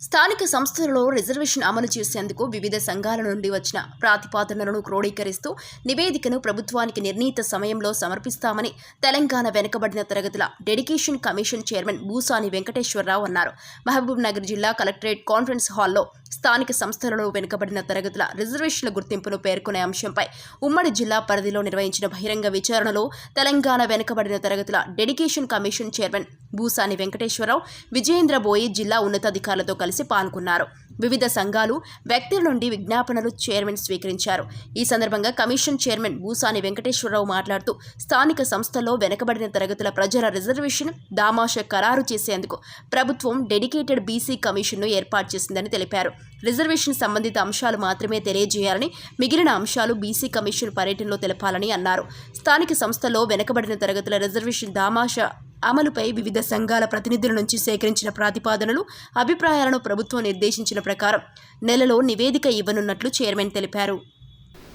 స్థానిక సంస్థలలో రిజర్వేషన్ అమలు చేసేందుకు వివిధ సంఘాల నుండి వచ్చిన ప్రాతిపాదనలను క్రోడీకరిస్తూ నివేదికను ప్రభుత్వానికి నిర్ణీత సమయంలో సమర్పిస్తామని తెలంగాణ వెనుకబడిన తరగతుల dedication commission chairman Bhusani Venkateswara Rao అన్నారు. మహబూబ్ నగర్ జిల్లా కలెక్టరేట్ కాన్ఫరెన్స్ హాల్లో స్థానిక సంస్థలలో వెనుకబడిన తరగతుల రిజర్వేషన్ల గుర్తింపును పేర్కొనే అంశంపై ఉమ్మడి జిల్లా పరిధిలో నిర్వహించిన బహిరంగ విచారణలో తెలంగాణ వెనుకబడిన తరగతుల dedication commission chairman Bhusani Venkateswararao Vijayendra Boyi జిల్లా ఉన్నతాధికారులతో కలిసి పాల్గొన్నారు. వివిధ సంఘాలు వ్యక్తుల నుండి విజ్ఞాపనలు చైర్మన్ స్వీకరించారు. ఈ సందర్భంగా కమిషన్ చైర్మన్ భూసాని వెంకటేశ్వరరావు మాట్లాడుతూ స్థానిక సంస్థల్లో వెనకబడిన తరగతుల ప్రజల రిజర్వేషన్ దామాష ఖరారు చేసేందుకు ప్రభుత్వం డెడికేటెడ్ బీసీ కమిషన్ను ఏర్పాటు చేసిందని తెలిపారు. రిజర్వేషన్ సంబంధిత అంశాలు మాత్రమే తెలియజేయాలని మిగిలిన అంశాలు బీసీ కమిషన్ పర్యటనలో తెలపాలని అన్నారు. స్థానిక సంస్థల్లో వెనకబడిన తరగతుల రిజర్వేషన్ దామాష అమలుపై వివిధ సంఘాల ప్రతినిధుల నుంచి సేకరించిన ప్రతిపాదనలు అభిప్రాయాలను ప్రభుత్వం నిర్దేశించిన ప్రకారం నెలలో నివేదిక ఇవ్వనున్నట్లు చైర్మన్ తెలిపారు.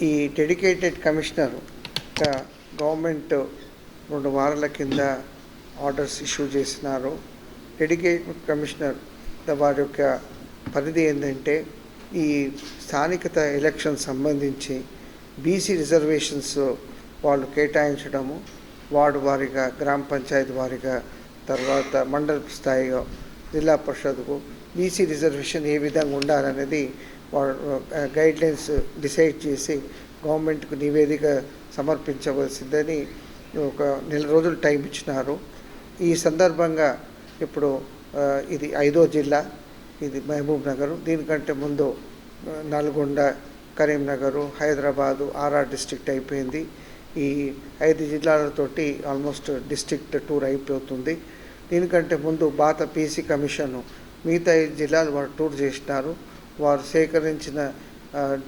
ఈ డెడికేటెడ్ కమిషనర్ గవర్నమెంట్ రెండు వారాల కింద ఆర్డర్స్ ఇష్యూ చేసినారు. డెడికేటెడ్ కమిషనర్ ద- వారి యొక్క పరిధి ఏంటంటే ఈ స్థానికత ఎలక్షన్ సంబంధించి బీసీ రిజర్వేషన్స్ వాళ్ళు కేటాయించడము వార్డు వారీగా గ్రామ పంచాయతీ వారీగా తర్వాత మండల స్థాయిగా జిల్లా పరిషత్కు బీసీ రిజర్వేషన్ ఏ విధంగా ఉండాలనేది వాళ్ళు గైడ్ లైన్స్ డిసైడ్ చేసి గవర్నమెంట్కు నివేదిక సమర్పించవలసిందని ఒక నెల రోజులు టైం ఇచ్చినారు. ఈ సందర్భంగా ఇప్పుడు ఇది ఐదో జిల్లా ఇది మహబూబ్ నగర్. దీనికంటే ముందు నల్గొండ కరీంనగరు హైదరాబాదు ఆర్ఆర్ డిస్ట్రిక్ట్ అయిపోయింది. ఈ ఐదు జిల్లాలతోటి ఆల్మోస్ట్ డిస్ట్రిక్ట్ టూర్ అయిపోతుంది. దీనికంటే ముందు భారత పీసీ కమిషన్ మిగతా ఐదు జిల్లాలు వారు టూర్ చేసినారు. వారు సేకరించిన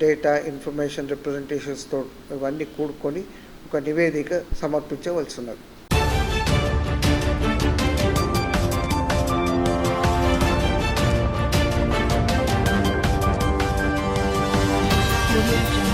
డేటా ఇన్ఫర్మేషన్ రిప్రజెంటేషన్స్తో ఇవన్నీ కూడుకొని ఒక నివేదిక సమర్పించవలసి ఉన్నది Thank you.